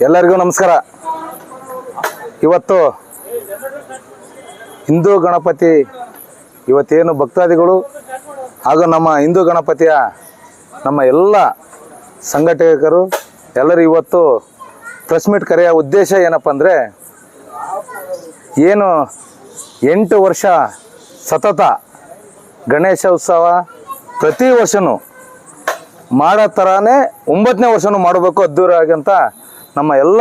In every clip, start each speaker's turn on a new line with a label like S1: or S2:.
S1: ಎಲ್ಲರಿಗೂ ನಮಸ್ಕಾರ. ಇವತ್ತು ಹಿಂದೂ ಗಣಪತಿ ಇವತ್ತೇನು ಭಕ್ತಾದಿಗಳು ಹಾಗೂ ನಮ್ಮ ಹಿಂದೂ ಗಣಪತಿಯ ನಮ್ಮ ಎಲ್ಲ ಸಂಘಟಕರು ಎಲ್ಲರೂ ಇವತ್ತು ಪ್ರೆಸ್ ಮೀಟ್ ಕರೆಯ ಉದ್ದೇಶ ಏನಪ್ಪ ಅಂದರೆ ಏನು ಎಂಟು ವರ್ಷ ಸತತ ಗಣೇಶ ಉತ್ಸವ ಪ್ರತಿ ವರ್ಷವೂ ಮಾಡೋ ಥರನೇ ಒಂಬತ್ತನೇ ವರ್ಷನೂ ಮಾಡಬೇಕು ಅದ್ದೂರಿಯಾಗಿ ಅಂತ ನಮ್ಮ ಎಲ್ಲ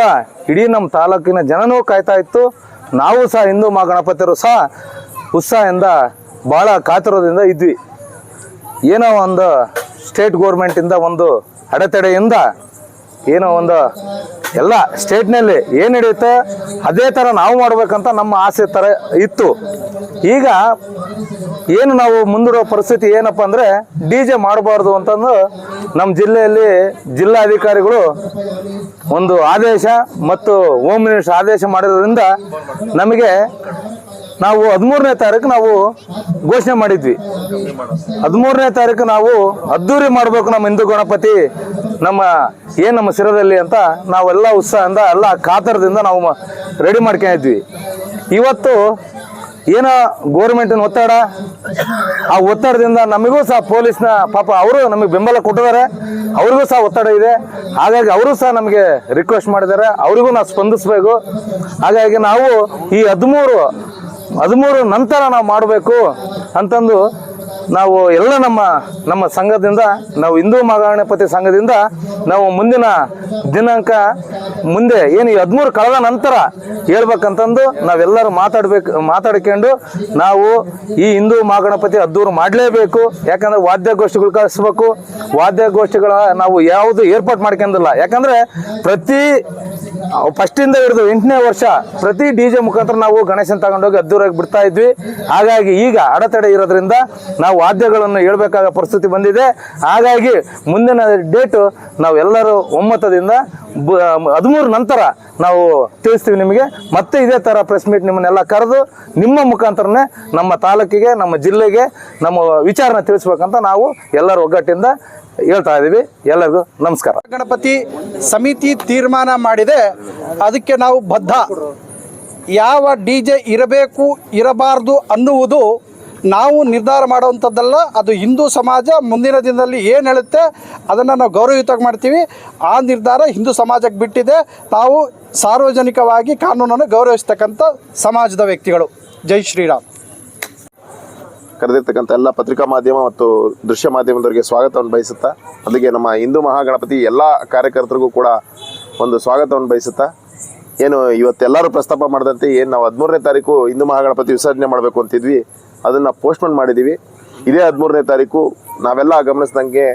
S1: ಇಡೀ ನಮ್ಮ ತಾಲೂಕಿನ ಜನನೂ ಕಾಯ್ತಾ ಇತ್ತು. ನಾವು ಸಹ ಹಿಂದೂ ಮಹಾಗಣಪತಿಯರು ಸಹ ಉತ್ಸಾಹದಿಂದ ಭಾಳ ಕಾತುರದಿಂದ ಇದ್ವಿ. ಏನೋ ಒಂದು ಸ್ಟೇಟ್ ಗೋರ್ಮೆಂಟಿಂದ ಒಂದು ಅಡೆತಡೆಯಿಂದ ಏನೋ ಒಂದು ಎಲ್ಲ ಸ್ಟೇಟ್ನಲ್ಲಿ ಏನು ನಡೆಯುತ್ತೆ, ಅದೇ ಥರ ನಾವು ಮಾಡಬೇಕಂತ ನಮ್ಮ ಆಸೆ ಥರ ಇತ್ತು. ಈಗ ಏನು ನಾವು ಮುಂದಿರೋ ಪರಿಸ್ಥಿತಿ ಏನಪ್ಪ ಅಂದರೆ ಡಿ ಜೆ ಮಾಡಬಾರ್ದು ಅಂತಂದು ನಮ್ಮ ಜಿಲ್ಲೆಯಲ್ಲಿ ಜಿಲ್ಲಾಧಿಕಾರಿಗಳು ಒಂದು ಆದೇಶ ಮತ್ತು ಹೋಮ್ ಮಿನಿಸ್ಟರ್ ಆದೇಶ ಮಾಡಿರೋದ್ರಿಂದ ನಮಗೆ ನಾವು ಹದಿಮೂರನೇ ತಾರೀಕು ನಾವು ಘೋಷಣೆ ಮಾಡಿದ್ವಿ. ಹದಿಮೂರನೇ ತಾರೀಕು ನಾವು ಅದ್ದೂರಿ ಮಾಡಬೇಕು ನಮ್ಮ ಹಿಂದೂ ಗಣಪತಿ, ನಮ್ಮ ಏನು ನಮ್ಮ ಶಿರದಲ್ಲಿ ಅಂತ ನಾವೆಲ್ಲ ಉತ್ಸಾಹದಿಂದ, ಎಲ್ಲ ಕಾತರದಿಂದ ನಾವು ರೆಡಿ ಮಾಡ್ಕೊಂಡಿದ್ವಿ. ಇವತ್ತು ಏನೋ ಗೋರ್ಮೆಂಟಿನ ಒತ್ತಡ? ಆ ಒತ್ತಡದಿಂದ ನಮಗೂ ಸಹ ಪೊಲೀಸ್ನ ಪಾಪ ಅವರು ನಮಗೆ ಬೆಂಬಲ ಕೊಟ್ಟಿದ್ದಾರೆ. ಅವ್ರಿಗೂ ಸಹ ಒತ್ತಡ ಇದೆ. ಹಾಗಾಗಿ ಅವರು ಸಹ ನಮಗೆ ರಿಕ್ವೆಸ್ಟ್ ಮಾಡಿದ್ದಾರೆ. ಅವರಿಗೂ ನಾವು ಸ್ಪಂದಿಸಬೇಕು. ಹಾಗಾಗಿ ನಾವು ಈ ಹದಿಮೂರು ಹದಿಮೂರು ನಂತರ ನಾವು ಮಾಡಬೇಕು ಅಂತಂದು ನಾವು ಎಲ್ಲ ನಮ್ಮ ನಮ್ಮ ಸಂಘದಿಂದ, ನಾವು ಹಿಂದೂ ಮಹಾಗಣಪತಿ ಸಂಘದಿಂದ ನಾವು ಮುಂದಿನ ದಿನಾಂಕ ಮುಂದೆ ಏನು ಹದಿಮೂರು ಕಳೆದ ನಂತರ ಹೇಳ್ಬೇಕಂತಂದು ನಾವೆಲ್ಲರೂ ಮಾತಾಡ್ಬೇಕು, ಮಾತಾಡ್ಕೊಂಡು ನಾವು ಈ ಹಿಂದೂ ಮಹಾಗಣಪತಿ ಅದ್ದೂರು ಮಾಡಲೇಬೇಕು. ಯಾಕಂದ್ರೆ ವಾದ್ಯಗೋಷ್ಠಿಗಳು ಕಳಿಸ್ಬೇಕು. ವಾದ್ಯಗೋಷ್ಠಿಗಳ ನಾವು ಯಾವುದು ಏರ್ಪಾಟ್ ಮಾಡ್ಕೊಂಡಿಲ್ಲ. ಯಾಕಂದ್ರೆ ಪ್ರತಿ ಫಸ್ಟಿಂದ ಹಿಡಿದು ಎಂಟನೇ ವರ್ಷ ಪ್ರತಿ ಡಿ ಜೆ ಮುಖಾಂತರ ನಾವು ಗಣೇಶನ್ ತಗೊಂಡೋಗಿ ಅದ್ದೂರಾಗಿ ಬಿಡ್ತಾ ಇದ್ವಿ. ಹಾಗಾಗಿ ಈಗ ಅಡೆತಡೆ ಇರೋದ್ರಿಂದ ನಾವು ವಾದ್ಯಗಳನ್ನು ಹೇಳಬೇಕಾದ ಪರಿಸ್ಥಿತಿ ಬಂದಿದೆ. ಹಾಗಾಗಿ ಮುಂದಿನ ಡೇಟು ನಾವೆಲ್ಲರೂ ಒಮ್ಮತದಿಂದ ಹದಿಮೂರು ನಂತರ ನಾವು ತಿಳಿಸ್ತೀವಿ ನಿಮಗೆ. ಮತ್ತೆ ಇದೇ ಥರ ಪ್ರೆಸ್ ಮೀಟ್ ನಿಮ್ಮನ್ನೆಲ್ಲ ಕರೆದು ನಿಮ್ಮ ಮುಖಾಂತರನೇ ನಮ್ಮ ತಾಲೂಕಿಗೆ, ನಮ್ಮ ಜಿಲ್ಲೆಗೆ ನಮ್ಮ ವಿಚಾರನ ತಿಳಿಸ್ಬೇಕಂತ ನಾವು ಎಲ್ಲರೂ ಒಗ್ಗಟ್ಟಿಂದ ಹೇಳ್ತಾ ಇದ್ದೀವಿ. ಎಲ್ಲರಿಗೂ ನಮಸ್ಕಾರ.
S2: ಗಣಪತಿ ಸಮಿತಿ ತೀರ್ಮಾನ ಮಾಡಿದೆ. ಅದಕ್ಕೆ ನಾವು ಬದ್ಧ. ಯಾವ ಡಿ ಜೆ ಇರಬೇಕು, ಇರಬಾರ್ದು ಅನ್ನುವುದು ನಾವು ನಿರ್ಧಾರ ಮಾಡುವಂಥದ್ದಲ್ಲ. ಅದು ಹಿಂದೂ ಸಮಾಜ ಮುಂದಿನ ದಿನದಲ್ಲಿ ಏನು ಹೇಳುತ್ತೆ ಅದನ್ನು ನಾವು ಗೌರವಯುತವಾಗಿ ಮಾಡ್ತೀವಿ. ಆ ನಿರ್ಧಾರ ಹಿಂದೂ ಸಮಾಜಕ್ಕೆ ಬಿಟ್ಟಿದೆ. ನಾವು ಸಾರ್ವಜನಿಕವಾಗಿ ಕಾನೂನನ್ನು ಗೌರವಿಸ್ತಕ್ಕಂಥ ಸಮಾಜದ ವ್ಯಕ್ತಿಗಳು. ಜೈ ಶ್ರೀರಾಮ್.
S3: ಕರೆದಿರ್ತಕ್ಕಂಥ ಎಲ್ಲ ಪತ್ರಿಕಾ ಮಾಧ್ಯಮ ಮತ್ತು ದೃಶ್ಯ ಮಾಧ್ಯಮದವರಿಗೆ ಸ್ವಾಗತವನ್ನು ಬಯಸುತ್ತಾ ಅದಕ್ಕೆ ನಮ್ಮ ಹಿಂದೂ ಮಹಾಗಣಪತಿ ಎಲ್ಲ ಕಾರ್ಯಕರ್ತರಿಗೂ ಕೂಡ ಒಂದು ಸ್ವಾಗತವನ್ನು ಬಯಸುತ್ತಾ, ಏನು ಇವತ್ತೆಲ್ಲರೂ ಪ್ರಸ್ತಾಪ ಮಾಡಿದಂತೆ ಏನು ನಾವು ಹದಿಮೂರನೇ ತಾರೀಕು ಹಿಂದೂ ಮಹಾಗಣಪತಿ ವಿಸರ್ಜನೆ ಮಾಡಬೇಕು ಅಂತಿದ್ವಿ, ಅದನ್ನು ಪೋಸ್ಟ್ಪೋನ್ ಮಾಡಿದ್ದೀವಿ. ಇದೇ ಹದಿಮೂರನೇ ತಾರೀಕು ನಾವೆಲ್ಲ ಗಮನಿಸಿದಂಗೆ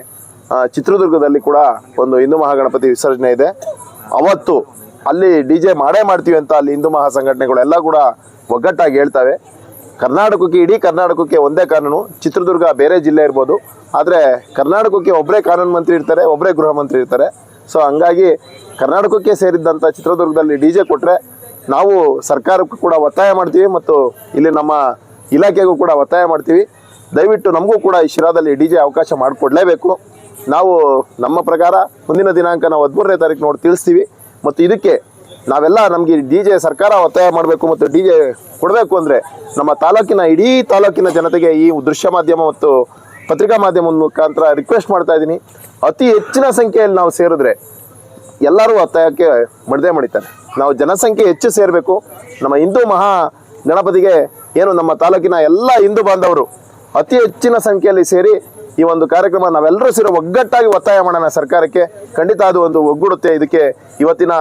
S3: ಚಿತ್ರದುರ್ಗದಲ್ಲಿ ಕೂಡ ಒಂದು ಹಿಂದೂ ಮಹಾಗಣಪತಿ ವಿಸರ್ಜನೆ ಇದೆ. ಅವತ್ತು ಅಲ್ಲಿ ಡಿ ಜೆ ಮಾಡೇ ಮಾಡ್ತೀವಿ ಅಂತ ಅಲ್ಲಿ ಹಿಂದೂ ಮಹಾ ಸಂಘಟನೆಗಳೆಲ್ಲ ಕೂಡ ಒಗ್ಗಟ್ಟಾಗಿ ಹೇಳ್ತವೆ. ಕರ್ನಾಟಕಕ್ಕೆ, ಇಡೀ ಕರ್ನಾಟಕಕ್ಕೆ ಒಂದೇ ಕಾನೂನು. ಚಿತ್ರದುರ್ಗ ಬೇರೆ ಜಿಲ್ಲೆ ಇರ್ಬೋದು. ಆದರೆ ಕರ್ನಾಟಕಕ್ಕೆ ಒಬ್ಬರೇ ಕಾನೂನು ಮಂತ್ರಿ ಇರ್ತಾರೆ ಒಬ್ಬರೇ ಗೃಹ ಮಂತ್ರಿ ಇರ್ತಾರೆ. ಸೊ ಹಂಗಾಗಿ ಕರ್ನಾಟಕಕ್ಕೆ ಸೇರಿದ್ದಂಥ ಚಿತ್ರದುರ್ಗದಲ್ಲಿ ಡಿ ಜೆ ಕೊಟ್ಟರೆ ನಾವು ಸರ್ಕಾರಕ್ಕೂ ಕೂಡ ಒತ್ತಾಯ ಮಾಡ್ತೀವಿ ಮತ್ತು ಇಲ್ಲಿ ನಮ್ಮ ಇಲಾಖೆಗೂ ಕೂಡ ಒತ್ತಾಯ ಮಾಡ್ತೀವಿ. ದಯವಿಟ್ಟು ನಮಗೂ ಕೂಡ ಈ ಶಿರಾದಲ್ಲಿ ಡಿ ಜೆ ಅವಕಾಶ ಮಾಡಿಕೊಡ್ಲೇಬೇಕು. ನಾವು ನಮ್ಮ ಪ್ರಕಾರ ಮುಂದಿನ ದಿನಾಂಕ ನಾವು ಹದಿಮೂರನೇ ತಾರೀಕು ನೋಡಿ ತಿಳಿಸ್ತೀವಿ. ಮತ್ತು ಇದಕ್ಕೆ ನಾವೆಲ್ಲ ನಮಗೆ ಡಿ ಜೆ ಸರ್ಕಾರ ಒತ್ತಾಯ ಮಾಡಬೇಕು ಮತ್ತು ಡಿ ಜೆ ಕೊಡಬೇಕು ಅಂದರೆ ನಮ್ಮ ತಾಲೂಕಿನ ಇಡೀ ತಾಲೂಕಿನ ಜನತೆಗೆ ಈ ದೃಶ್ಯ ಮಾಧ್ಯಮ ಮತ್ತು ಪತ್ರಿಕಾ ಮಾಧ್ಯಮದ ಮುಖಾಂತರ ರಿಕ್ವೆಸ್ಟ್ ಮಾಡ್ತಾ ಇದ್ದೀನಿ. ಅತಿ ಹೆಚ್ಚಿನ ಸಂಖ್ಯೆಯಲ್ಲಿ ನಾವು ಸೇರಿದ್ರೆ ಎಲ್ಲರೂ ಒತ್ತಾಯಕ್ಕೆ ಮಡದೆ ಮಡಿತಾರೆ. ನಾವು ಜನಸಂಖ್ಯೆ ಹೆಚ್ಚು ಸೇರಬೇಕು. ನಮ್ಮ ಹಿಂದೂ ಮಹಾ ಗಣಪತಿಗೆ ಏನು ನಮ್ಮ ತಾಲೂಕಿನ ಎಲ್ಲ ಹಿಂದೂ ಬಾಂಧವರು ಅತಿ ಹೆಚ್ಚಿನ ಸಂಖ್ಯೆಯಲ್ಲಿ ಸೇರಿ ಈ ಒಂದು ಕಾರ್ಯಕ್ರಮ ನಾವೆಲ್ಲರೂ ಸೇರಿ ಒಗ್ಗಟ್ಟಾಗಿ ಒತ್ತಾಯ ಮಾಡೋಣ ಸರ್ಕಾರಕ್ಕೆ. ಖಂಡಿತ ಅದು ಒಂದು ಒಗ್ಗೂಡುತ್ತೆ. ಇದಕ್ಕೆ ಇವತ್ತಿನ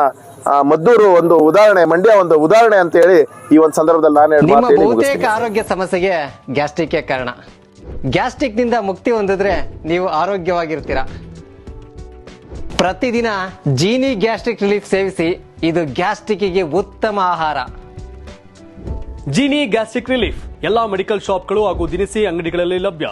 S3: ಮದ್ದೂರು ಒಂದು ಉದಾಹರಣೆ ಮಂಡ್ಯ ಒಂದು ಉದಾಹರಣೆ ಅಂತ ಹೇಳಿ ಈ ಒಂದು ಸಂದರ್ಭದಲ್ಲಿ ನಾನು ಹೇಳಿ ಮಾತು ಹೇಳಿ
S4: ಬಹುತೇಕ. ಆರೋಗ್ಯ ಸಮಸ್ಯೆಗೆ ಗ್ಯಾಸ್ಟ್ರಿಕ್ ಕಾರಣ. ಗ್ಯಾಸ್ಟ್ರಿಕ್ನಿಂದ ಮುಕ್ತಿ ಹೊಂದಿದ್ರೆ ನೀವು ಆರೋಗ್ಯವಾಗಿರ್ತೀರಾ. ಪ್ರತಿದಿನ ಜೀನಿ ಗ್ಯಾಸ್ಟ್ರಿಕ್ ರಿಲೀಫ್ ಸೇವಿಸಿ ಇದು ಗ್ಯಾಸ್ಟ್ರಿಕ್ಗೆ ಉತ್ತಮ ಆಹಾರ.
S5: Jeeni gastric relief. ಎಲ್ಲಾ ಮೆಡಿಕಲ್ ಶಾಪ್ಗಳು ಹಾಗೂ ದಿನಸಿ ಅಂಗಡಿಗಳಲ್ಲಿ ಲಭ್ಯ.